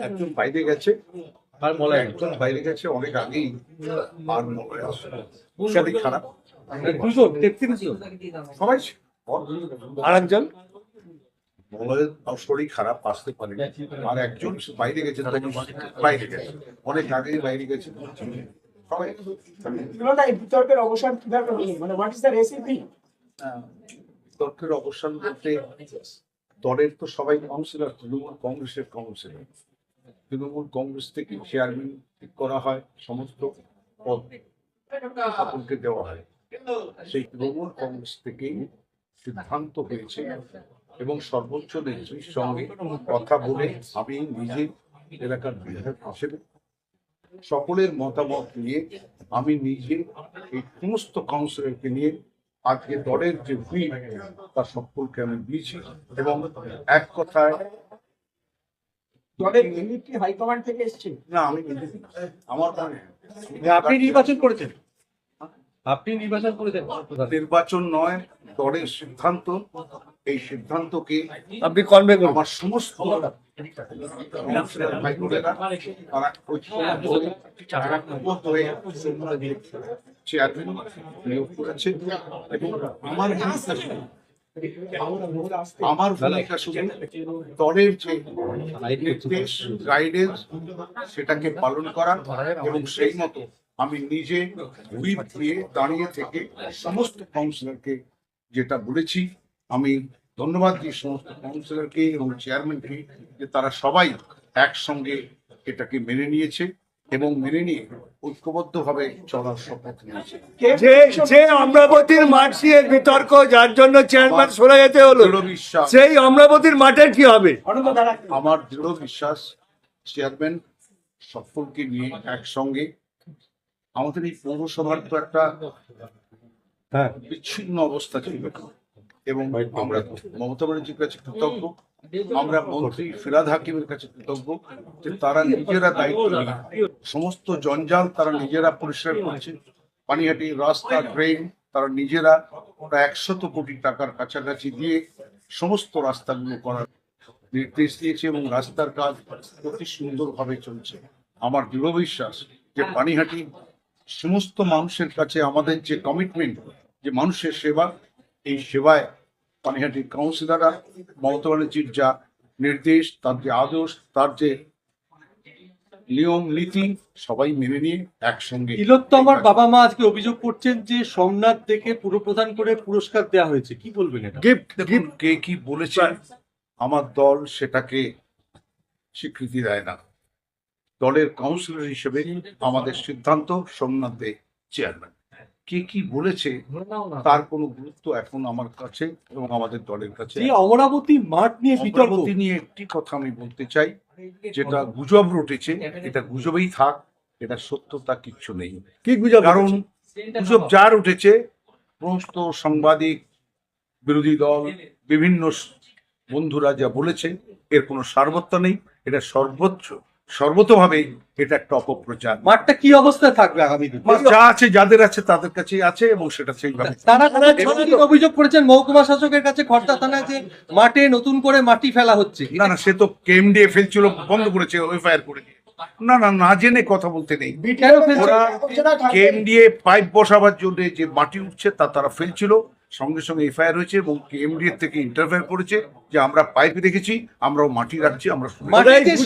একজন বাইরে গেছে আর মলয় একজন বাইরে গেছে অনেক আগেই আর মনে খারাপ। দুজন তেত্রিশ সবাই আর একজন মলয়ের শরীর খারাপ আসতে পারে আর একজন বাইরে গেছে বাইরে গেছে। অনেক আগেই বাইরে গেছে। সবাই। বিতর্কের অবসান কীভাবে মানে হোয়াট ইজ দ্য রেসিপি তর্কের অবসান বলতে দলের তো সবাই কাউন্সিলর তৃণমূল কংগ্রেসের কাউন্সিলর তৃণমূল কংগ্রেস থেকে চেয়ারম্যান ঠিক করা হয়, সমস্ত পদ সকলকে দেওয়া হয়। সেই তৃণমূল কংগ্রেস থেকেই সিদ্ধান্ত হয়েছে এবং সর্বোচ্চ নেত্রীর সঙ্গে কথা বলে আমি নিজে এলাকার বিধায়ক হিসেবে সকলের মতামত নিয়ে আমি নিজে এই সমস্ত কাউন্সিলরকে নিয়ে আজকে দলের যে হুইপ তার সকলকে আমি দিয়েছি এবং এক কথায় দলের ইউনিটি হাইকমান্ড থেকে এসছে। না আমি আমার আপনি নির্বাচন করেছেন। আপনি নির্বাচন করেছেন। নির্বাচন নয় দলের সিদ্ধান্ত। এই সিদ্ধান্তকে আপনি কনভে করুন। আমার সমস্ত হয়ে, হয়ে চেয়ারম্যান নিয়োগ করেছে। এবং আমার শুধু আমার ভূমিকা শুধু দলের যে নির্দেশ গাইডেন্স সেটাকে পালন করা এবং সেই মতো আমি নিজে হুইপ দিয়ে দাঁড়িয়ে থেকে সমস্ত কাউন্সিলরকে যেটা বলেছি আমি ধন্যবাদ দিই সমস্ত কাউন্সিলরকে এবং চেয়ারম্যানকে যে তারা সবাই একসঙ্গে এটাকে মেনে নিয়েছে। এবং মেনে নিয়ে ঐক্যবদ্ধভাবে চলার শপথ নিয়েছে। যে যে অমরাবতীর মাঠ নিয়ে বিতর্ক যার জন্য চেয়ারম্যান সরে যেতে হলো বিশ্বাস। সেই অমরাবতীর মাঠের কি হবে? আমার দৃঢ় বিশ্বাস চেয়ারম্যান সকলকে নিয়ে একসঙ্গে আমাদের এই পৌরসভার তো একটা হ্যাঁ। বিচ্ছিন্ন অবস্থা ছিল এবং আমরা মমতা ব্যানার্জির কাছে কৃতজ্ঞ। আমরা মন্ত্রী ফিরাদ হাকিমের কাছে কৃতজ্ঞ যে তারা নিজেরা দায়িত্ব নিয়ে সমস্ত জঞ্জাল তারা নিজেরা পরিষ্কার করছে। পানিহাটি রাস্তা ড্রেন তারা নিজেরা প্রায় একশত কোটি টাকার কাছাকাছি দিয়ে সমস্ত রাস্তাগুলো করার নির্দেশ দিয়েছে এবং রাস্তার কাজ অতি সুন্দরভাবে চলছে। আমার দৃঢ় বিশ্বাস যে পানিহাটি সমস্ত মানুষের কাছে আমাদের যে কমিটমেন্ট যে মানুষের সেবা এই সেবায় পানিহাটির কাউন্সিলররা মমতা ব্যানার্জির যা নির্দেশ তার যে আদর্শ তার যে নিয়ম নীতি সবাই মেনে নিয়ে একসঙ্গে তিলোত্তমার বাবা মা আজকে অভিযোগ করছেন যে সোমনাথ দেখে পুরপ্রধান করে পুরস্কার দেওয়া হয়েছে। কি বলবেন এটা? গিফট দেখুন কে কি বলেছে আমার দল সেটাকে স্বীকৃতি দেয় না। দলের কাউন্সিলর হিসেবে আমাদের সিদ্ধান্ত সোমনাথ দে চেয়ারম্যান কে কি বলেছে তার কোনো গুরুত্ব এখন আমার কাছে এবং আমাদের দলের কাছে অমরাবতী মাঠ নিয়ে বিতর্ক। অমরাবতী নিয়ে একটি কথা আমি বলতে চাই যেটা গুজব রটেছে এটা গুজবেই থাক এটা সত্যতা কিচ্ছু নেই। কি গুজব কারণ গুজব যার উঠেছে সমস্ত সাংবাদিক বিরোধী দল বিভিন্ন বন্ধুরা যা বলেছে এর কোনো সার্বত্য নেই এটা সর্বোচ্চ। সর্বতভাবে এটা একটা অপপ্রচার। মাঠটা কি অবস্থায় থাকবে আগামী দিন? যা আছে যাদের আছে তাদের কাছে আছে এবং সেটা সেইভাবে। তারা অভিযোগ করেছেন মহকুমা শাসকের কাছে খর্দা থানায় যে মাঠে নতুন করে মাটি ফেলা হচ্ছে। না না সে তো কেম কেএমডিএ ফেলছিল বন্ধ করেছে এফআইআর করে দিয়ে। না না না জেনে কথা বলতে নেই। ওরা কেএমডিএ পাইপ বসাবার জন্য যে মাটি উঠছে তা তারা ফেলছিল। সঙ্গে সঙ্গে এফআইআর হয়েছে এবং কেএমডিএ থেকে ইন্টারফেয়ার করেছে যে আমরা পাইপ রেখেছি আমরাও মাটি রাখছি আমরা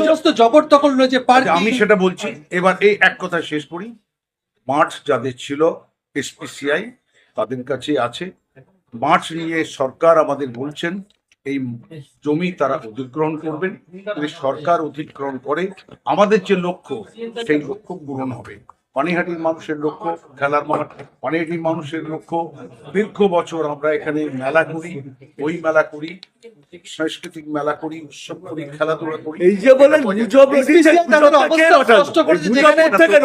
সমস্ত জবরদখল রয়েছে পার্ক আমি সেটা বলছি এবার এই এক কথা শেষ করি। মাঠ যাদের ছিল এসপিসিআই তাদের কাছে আছে। মাঠ নিয়ে সরকার আমাদের বলছেন এই জমি তারা অধিগ্রহণ করবেন। সরকার অধিগ্রহণ করে আমাদের যে লক্ষ্য সেই লক্ষ্য পূরণ হবে। পানিহাটির মানুষের লক্ষ্য খেলার মাঠ পানিহাটির মানুষের লক্ষ্য। দীর্ঘ বছর আমরা এখানে মেলা করি ওই মেলা করি সাংস্কৃতিক মেলা করি উৎসব করি খেলাধুলা করি। এই যে বলেন?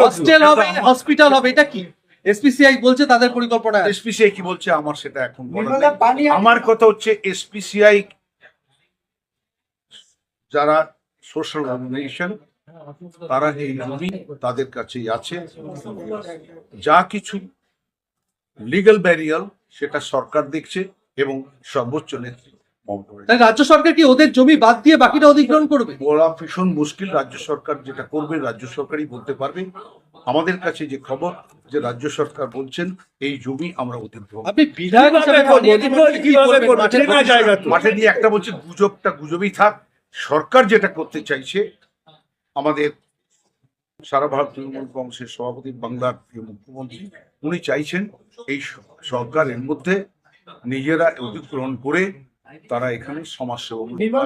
হস্টেল হবে। হসপিটাল হবে এটা কি? এসপিসিআই বলছে তাদের পরিকল্পনা। এসপিসিআই কি বলছে? আমার সেটা এখন আমার কথা হচ্ছে এসপিসিআই যারা সোশ্যাল অর্গানাইজেশন তারা এই জমি তাদের কাছেই আছে। যা কিছু লিগ্যাল ব্যারিয়াল সেটা সরকার দেখছে এবং সর্বোচ্চ নেত্রী রাজ্য সরকার কি ওদের জমি বাদ দিয়ে বাকিটা অধিগ্রহণ করবে? বলা ভীষণ মুশকিল। রাজ্য সরকার যেটা করবে রাজ্য সরকারই বলতে পারবে। আমাদের কাছে যে খবর যে রাজ্য সরকার বলছেন এই জমি আমরা অধিগ্রহণ আপনি বিধায়ক। মাঠে নিয়ে একটা বলছে গুজবটা গুজবই থাক। সরকার যেটা করতে চাইছে আমাদের সারা ভারত তৃণমূল কংগ্রেসের সভাপতি বাংলার প্রিয় মুখ্যমন্ত্রী উনি চাইছেন এই সরকারের মধ্যে নিজেরা অধিগ্রহণ করে তারা এখানে সমাজ সেবা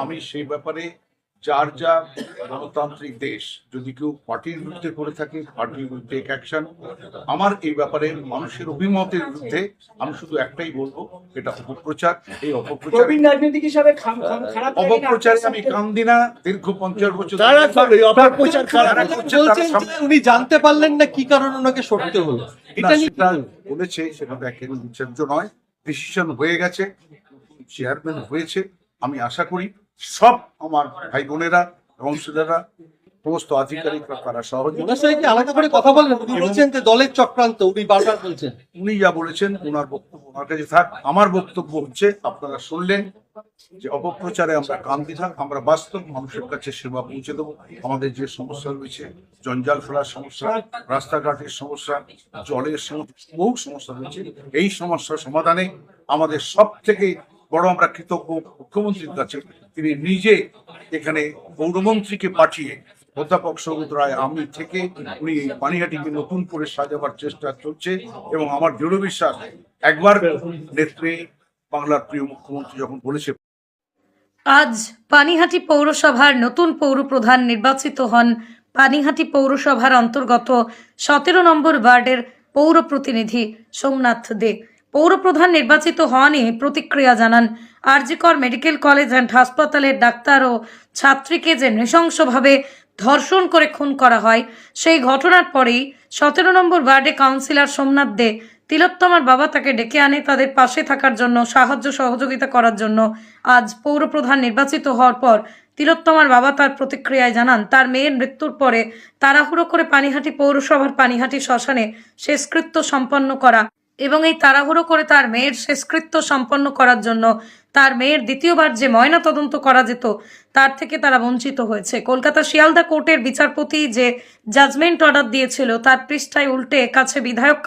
আমি সেই ব্যাপারে যার যা গণতান্ত্রিক দেশ যদি কেউ পার্টির বিরুদ্ধে করে থাকে পার্টি উইল টেক অ্যাকশন আমার এই ব্যাপারে মানুষের অভিমতের বিরুদ্ধে আমি শুধু একটাই বলব এটা অপপ্রচার এই অপপ্রচার প্রবীণ হিসাবে খাম- খাম- খারাপ লাগে না? অপপ্রচারে আমি কান দিই না দীর্ঘ পঞ্চাশ বছর উনি জানতে পারলেন না কি কারণে ওনাকে সরতে হলো। এটা সেটা বলেছে সেটা একেবারে বিচার্য নয় ডিসিশন হয়ে গেছে চেয়ারম্যান হয়েছে আমি আশা করি সব আমার ভাই বোনেরা কাউন্সিলররা সমস্ত আধিকারিকরা তারা ওনার কি আলাদা করে কথা বললেন উনি বলছেন যে দলের চক্রান্ত উনি বারবার বলছেন। উনি যা বলেছেন ওনার বক্তব্য ওনার কাছে থাক। আমার বক্তব্য হচ্ছে আপনারা শুনলেন যে অপপ্রচারে আমরা কান থাক আমরা বাস্তব মানুষের কাছে সেবা পৌঁছে দেবো। আমাদের যে সমস্যা রয়েছে জঞ্জাল ফেলার সমস্যা রাস্তাঘাটের সমস্যা জলের সমস্যা বহু সমস্যা রয়েছে। এই সমস্যার সমাধানে আমাদের সব থেকে বড় আমরা কৃতজ্ঞ মুখ্যমন্ত্রীর কাছে। তিনি নিজে এখানে পৌরমন্ত্রীকে পাঠিয়ে অধ্যাপক সৌগত রায় আমি থেকে উনি এই পানিহাটিকে নতুন করে সাজাবার চেষ্টা চলছে এবং আমার দৃঢ় বিশ্বাস, একবার নেত্রী বাংলার প্রিয় মুখ্যমন্ত্রী যখন বলেছে আজ পানিহাটি পৌরসভার নতুন পৌরপ্রধান নির্বাচিত হন পানিহাটি পৌরসভার অন্তর্গত সতেরো নম্বর ওয়ার্ডের পৌর প্রতিনিধি সোমনাথ দে। পৌরপ্রধান নির্বাচিত হওয়ানি প্রতিক্রিয়া জানান আরজিকর মেডিকেল কলেজ অ্যান্ড হাসপাতালের ডাক্তার ও ছাত্রীকে যে নৃশংসভাবে ধর্ষণ করে খুন করা হয়, সেই ঘটনার পরেই সতেরো নম্বর ওয়ার্ডে কাউন্সিলর সোমনাথ দে তিলোত্তমার বাবা তাকে ডেকে আনে তাদের পাশে থাকার জন্য, সাহায্য সহযোগিতা করার জন্য। আজ পৌরপ্রধান নির্বাচিত হওয়ার পর তিলোত্তমার বাবা তার প্রতিক্রিয়ায় জানান, তার মেয়ের মৃত্যুর পরে তাড়াহুড়ো করে পানিহাটি পৌরসভার পানিহাটি শ্মশানে শেষকৃত্য সম্পন্ন করা এবং এই তাড়াহুড়ো করে তার মেয়ের শেষকৃত্য সম্পন্ন করার জন্য তার মেয়ের দ্বিতীয়বার যে ময়না তদন্ত করা যেত, তার থেকে তারা বঞ্চিত হয়েছে। কলকাতা শিয়ালদা কোর্টের বিচারপতি যে জাজমেন্ট অর্ডার দিয়েছিল, তার পৃষ্ঠায় উল্টে কাছে বিধায়ক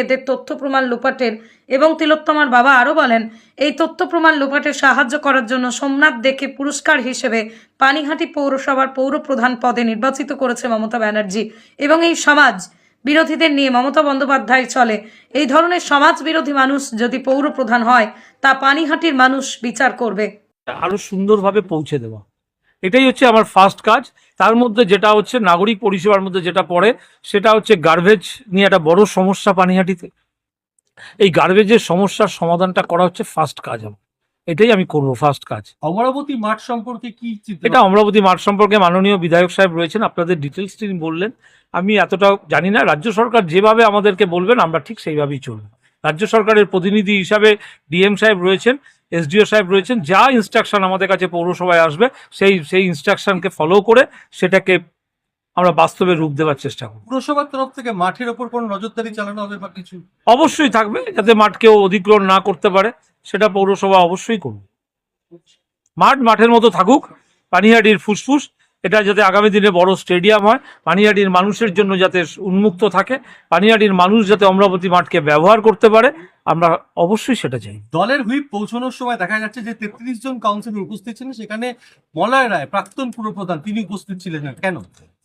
এদের তথ্য প্রমাণ লোপাটের এবং তিলোত্তমার বাবা আরও বলেন, এই তথ্য প্রমাণ লোপাটে সাহায্য করার জন্য সোমনাথ দেখে পুরস্কার হিসেবে পানিহাটি পৌরসভার পৌর প্রধান পদে নির্বাচিত করেছে মমতা ব্যানার্জি এবং এই সমাজ বিরোধীদের নিয়ে মমতা বন্দ্যোপাধ্যায় চলে। এই ধরনের সমাজ বিরোধী মানুষ যদি পৌর প্রধান হয়, তা পানিহাটির মানুষ বিচার করবে। আরও সুন্দরভাবে পৌঁছে দেওয়া। এটাই হচ্ছে আমার ফার্স্ট কাজ। তার মধ্যে যেটা হচ্ছে নাগরিক পরিষেবার মধ্যে যেটা পড়ে, সেটা হচ্ছে গার্বেজ নিয়ে একটা বড় সমস্যা পানিহাটিতে। এই গার্বেজের সমস্যার সমাধানটা করা হচ্ছে ফার্স্ট কাজ আমার। এটাই আমি করব ফার্স্ট কাজ। অমরাবতী মাঠ সম্পর্কে কি এটা অমরাবতী মাঠ সম্পর্কে মাননীয় বিধায়ক সাহেব রয়েছেন আপনাদের ডিটেলস তিনি বললেন। আমি এতটা জানি না রাজ্য সরকার যেভাবে আমাদেরকে বলবেন আমরা ঠিক সেইভাবেই চলব। রাজ্য সরকারের প্রতিনিধি হিসাবে ডিএম সাহেব রয়েছেন এসডিও সাহেব রয়েছেন যা ইনস্ট্রাকশন আমাদের কাছে পৌরসভায় আসবে সেই সেই ইনস্ট্রাকশনকে ফলো করে সেটাকে আমরা বাস্তবে রূপ দেওয়ার চেষ্টা করব। পুরসভার তরফ থেকে মাঠের ওপর কোনো নজরদারি চালানো হবে বা কিছু? অবশ্যই থাকবে যাতে মাঠ কেউ অধিগ্রহণ না করতে পারে। সেটা পৌরসভা অবশ্যই করবে মাঠ মাঠের মতো থাকুক, পানিহাটির ফুসফুস, এটা যাতে আগামী দিনে বড় স্টেডিয়াম হয়, পানিহাটির মানুষের জন্য যাতে উন্মুক্ত থাকে, পানিহাটির মানুষ যাতে অমরাবতী মাঠকে ব্যবহার করতে পারে, আমরা অবশ্যই সেটা চাই। দলের হুইপ পৌঁছানোর সময় দেখা যাচ্ছে যে তেত্রিশ জন কাউন্সিলর উপস্থিত ছিলেন, সেখানে মলয় রায়, প্রাক্তন পুরপ্রধান, তিনি উপস্থিত ছিলেন কেন?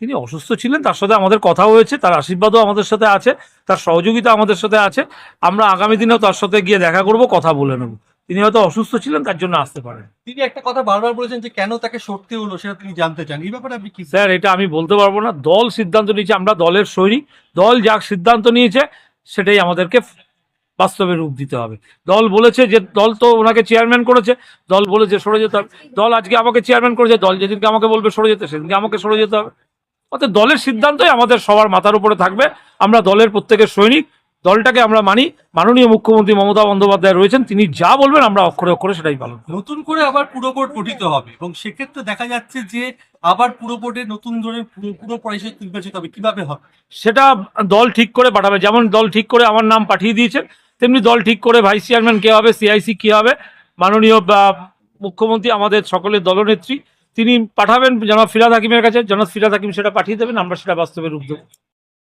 তিনি অসুস্থ ছিলেন তার সাথে আমাদের কথা হয়েছে তার আশীর্বাদও আমাদের সাথে আছে তার সহযোগিতা আমাদের সাথে আছে। আমরা আগামী দিনেও তার সাথে গিয়ে দেখা করব কথা বলে নেব। তিনি হয়তো অসুস্থ ছিলেন তার জন্য আসতে পারেন। তিনি একটা কথা বারবার বলেছেন যে কেন তাকে সরতে হলো সেটা তিনি জানতে চান। এই ব্যাপারে আপনি কি স্যার এটা আমি বলতে পারব না। দল সিদ্ধান্ত নিয়েছে আমরা দলের সৈনিক। দল যা সিদ্ধান্ত নিয়েছে সেটাই আমাদেরকে বাস্তবে রূপ দিতে হবে। দল বলেছে যে দল তো ওনাকে চেয়ারম্যান করেছে দল বলেছে সরে যেতে হবে। দল আজকে আমাকে চেয়ারম্যান করেছে দল যেদিনকে আমাকে বলবে সরে যেতে সেদিনকে আমাকে সরে যেতে হবে। অর্থাৎ দলের সিদ্ধান্তই আমাদের সবার মাথার উপরে থাকবে। আমরা দলের প্রত্যেকের সৈনিক দলটাকে আমরা মানি। মাননীয় মুখ্যমন্ত্রী মমতা বন্দ্যোপাধ্যায় রয়েছেন তিনি যা বলবেন আমরা অক্ষরে অক্ষরে সেটাই পালন নতুন করে আবার পুরো বোর্ড গঠিত হবে এবং সেক্ষেত্রে দেখা যাচ্ছে যে আবার পুরো বোর্ডে নতুন ধরনের পুরো- পুরো পরিষদ নির্বাচিত হবে। কীভাবে হবে? সেটা দল ঠিক করে পাঠাবে। যেমন দল ঠিক করে আমার নাম পাঠিয়ে দিয়েছেন তেমনি দল ঠিক করে ভাইস চেয়ারম্যান কে হবে সিআইসি কি হবে? মাননীয় মুখ্যমন্ত্রী আমাদের সকলের দলনেত্রী তিনি পাঠাবেন জনাব ফিরাদ হাকিমের কাছে। জনাব ফিরাদ হাকিম সেটা পাঠিয়ে দেবেন, আমরা সেটা বাস্তবে রূপ দেবো।